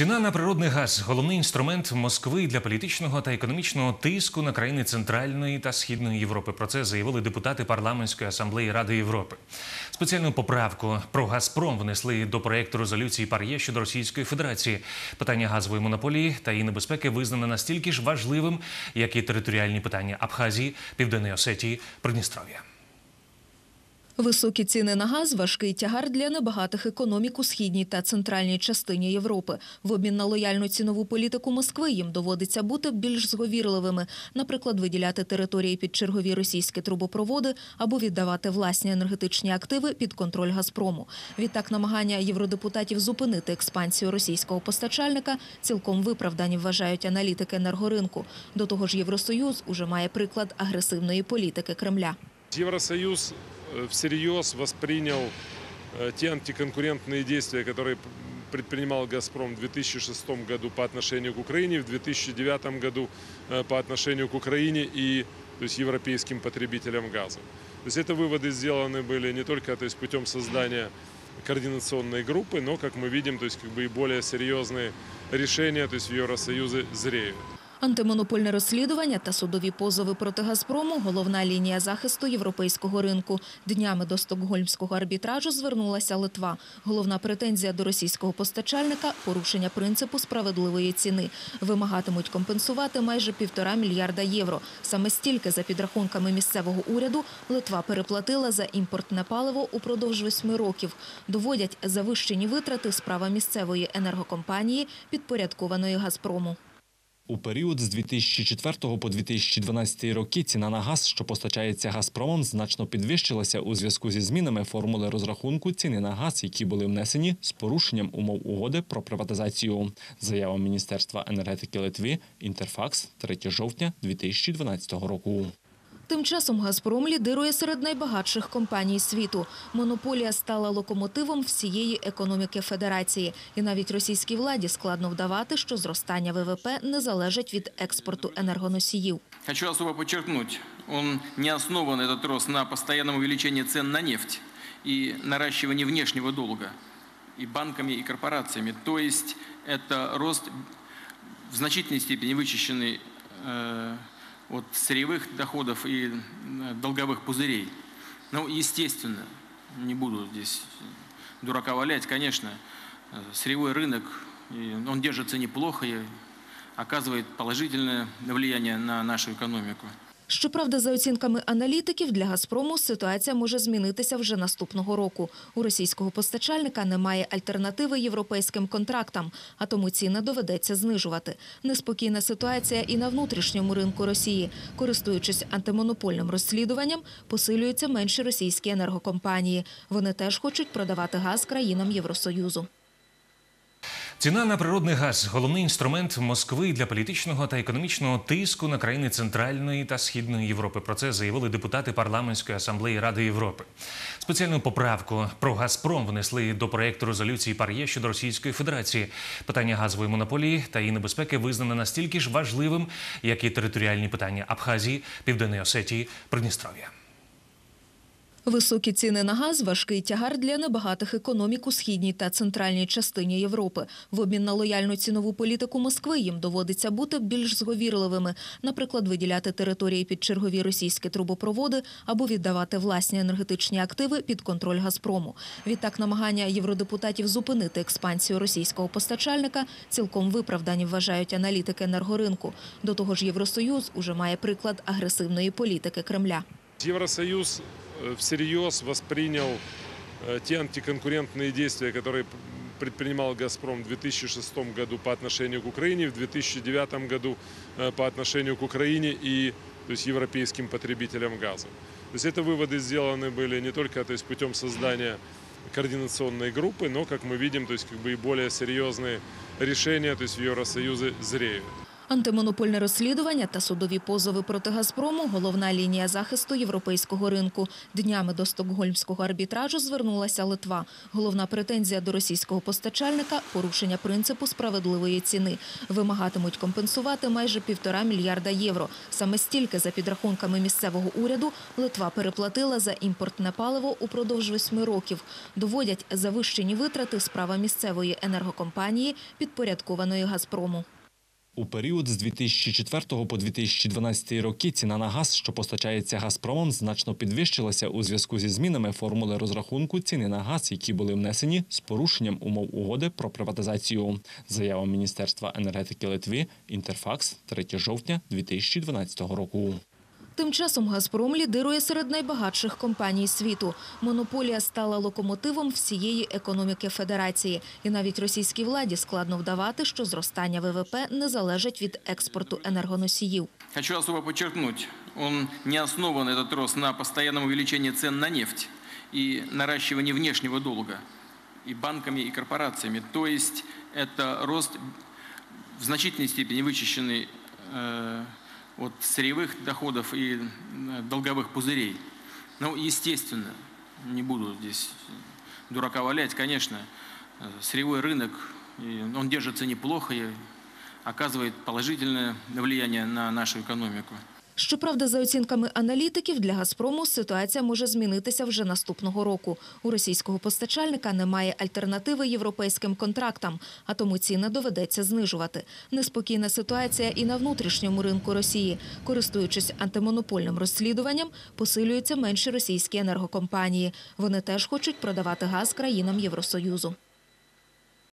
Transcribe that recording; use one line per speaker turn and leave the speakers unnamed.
Ціна на природний газ головний інструмент Москви для політичного та економічного тиску на країни Центральної та Східної Європи. Про це заявили депутати парламентської асамблеї Ради Європи. Спеціальну поправку про Газпром внесли до проєкту резолюції Пар'є щодо Російської Федерації. Питання газової монополії та її небезпеки визнано настільки ж важливим, як і територіальні питання Абхазії, Південної Осетії, Придністров'я.
Високі ціни на газ – важкий тягар для небагатих економік у східній та центральній частині Європи. В обмін на лояльну цінову політику Москви їм доводиться бути більш зговірливими. Наприклад, виділяти території під чергові російські трубопроводи або віддавати власні енергетичні активи під контроль «Газпрому». Відтак намагання євродепутатів зупинити експансію російського постачальника цілком виправдані, вважають аналітики енергоринку. До того ж, Євросоюз уже має приклад агресивної політики Кремля.
Евросоюз э, всерьез воспринял э, те антиконкурентные действия, которые предпринимал «Газпром» в 2006 году по отношению к Украине, в 2009 году э, по отношению к Украине и то есть, европейским потребителям газа. То есть это выводы сделаны были не только то есть, путем создания координационной группы, но, как мы видим, то есть, как бы и более серьезные решения то есть, в Евросоюзе зреют.
Антимонопольне розслідування та судові позови проти «Газпрому» – головна лінія захисту європейського ринку. Днями до стокгольмського арбітражу звернулася Литва. Головна претензія до російського постачальника – порушення принципу справедливої ціни. Вимагатимуть компенсувати майже півтора мільярда євро. Саме стільки, за підрахунками місцевого уряду, Литва переплатила за імпортне паливо упродовж восьми років. Доводять завищені витрати справа місцевої енергокомпанії, підпорядкованої «Газпрому».
У період з 2004 по 2012 роки ціна на газ, що постачається Газпромом, значно підвищилася у зв'язку зі змінами формули розрахунку ціни на газ, які були внесені з порушенням умов угоди про приватизацію. Заява Міністерства енергетики Литви Інтерфакс 3 жовтня 2012 року.
Тим часом «Газпром» лідирує серед найбагатших компаній світу. Монополія стала локомотивом всієї економіки Федерації. І навіть російській владі складно вдавати, що зростання ВВП не залежить від експорту енергоносіїв.
Хочу особо подчеркнуть, он не основан, этот рост, на постоянном увеличении цен на нефть и наращивании внешнего долга и банками, и корпорациями. То есть это рост в значительной степени вычищенный э, от сырьевых доходов и э, долговых пузырей. Ну, естественно, не буду здесь дурака валять, конечно, э, сырьевой рынок, он держится неплохо и оказывает положительное влияние на нашу экономику.
Щоправда, за оцінками аналітиків, для «Газпрому» ситуація може змінитися вже наступного року. У російського постачальника немає альтернативи європейським контрактам, а тому ціни доведеться знижувати. Неспокійна ситуація і на внутрішньому ринку Росії. Користуючись антимонопольним розслідуванням, посилюються менші російські енергокомпанії. Вони теж хочуть продавати газ країнам Євросоюзу.
Ціна на природний газ головний інструмент Москви для політичного та економічного тиску на країни Центральної та Східної Європи. Про це заявили депутати парламентської асамблеї Ради Європи. Спеціальну поправку про Газпром внесли до проєкту резолюції Пар'є щодо Російської Федерації. Питання газової монополії та її небезпеки визнано настільки ж важливим, як і територіальні питання Абхазії, Південної Осетії, Придністров'я.
Високі ціни на газ – важкий тягар для небагатих економік у східній та центральній частині Європи. В обмін на лояльну цінову політику Москви їм доводиться бути більш зговірливими. Наприклад, виділяти території під чергові російські трубопроводи або віддавати власні енергетичні активи під контроль «Газпрому». Відтак намагання євродепутатів зупинити експансію російського постачальника цілком виправдані, вважають аналітики енергоринку. До того ж, Євросоюз уже має приклад агресивної політики Кремля.
Евросоюз э, всерьез воспринял э, те антиконкурентные действия, которые предпринимал «Газпром» в 2006 году по отношению к Украине, в 2009 году э, по отношению к Украине и то есть, европейским потребителям газа. То есть это выводы сделаны были не только то есть, путем создания координационной группы, но, как мы видим, то есть, как бы и более серьезные решения то есть, в Евросоюзе зреют.
Антимонопольне розслідування та судові позови проти «Газпрому» – головна лінія захисту європейського ринку. Днями до стокгольмського арбітражу звернулася Литва. Головна претензія до російського постачальника – порушення принципу справедливої ціни. Вимагатимуть компенсувати майже півтора мільярда євро. Саме стільки, за підрахунками місцевого уряду, Литва переплатила за імпортне паливо упродовж восьми років. Доводять завищені витрати справа місцевої енергокомпанії, підпорядкованої «Газпрому».
У період з 2004 по 2012 роки ціна на газ, що постачається Газпромом, значно підвищилася у зв'язку зі змінами формули розрахунку ціни на газ, які були внесені з порушенням умов угоди про приватизацію. Заява Міністерства енергетики Литви Інтерфакс 3 жовтня 2012 року.
Тим часом «Газпром» лідирує серед найбагатших компаній світу. Монополія стала локомотивом всієї економіки Федерації. І навіть російській владі складно вдавати, що зростання ВВП не залежить від експорту енергоносіїв.
Хочу особо подчеркнуть, он не основан, этот рост, на постоянном увеличении цен на нефть и наращивании внешнего долга и банками, и корпорациями. То есть это рост в значительной степени вычищенный э, от сырьевых доходов и э, долговых пузырей. Ну, естественно, не буду здесь дурака валять, конечно, э, сырьевой рынок, он держится неплохо и оказывает положительное влияние на нашу экономику.
Щоправда, за оцінками аналітиків, для «Газпрому» ситуація може змінитися вже наступного року. У російського постачальника немає альтернативи європейським контрактам, а тому ціни доведеться знижувати. Неспокійна ситуація і на внутрішньому ринку Росії. Користуючись антимонопольним розслідуванням, посилюються менші російські енергокомпанії. Вони теж хочуть продавати газ країнам Євросоюзу.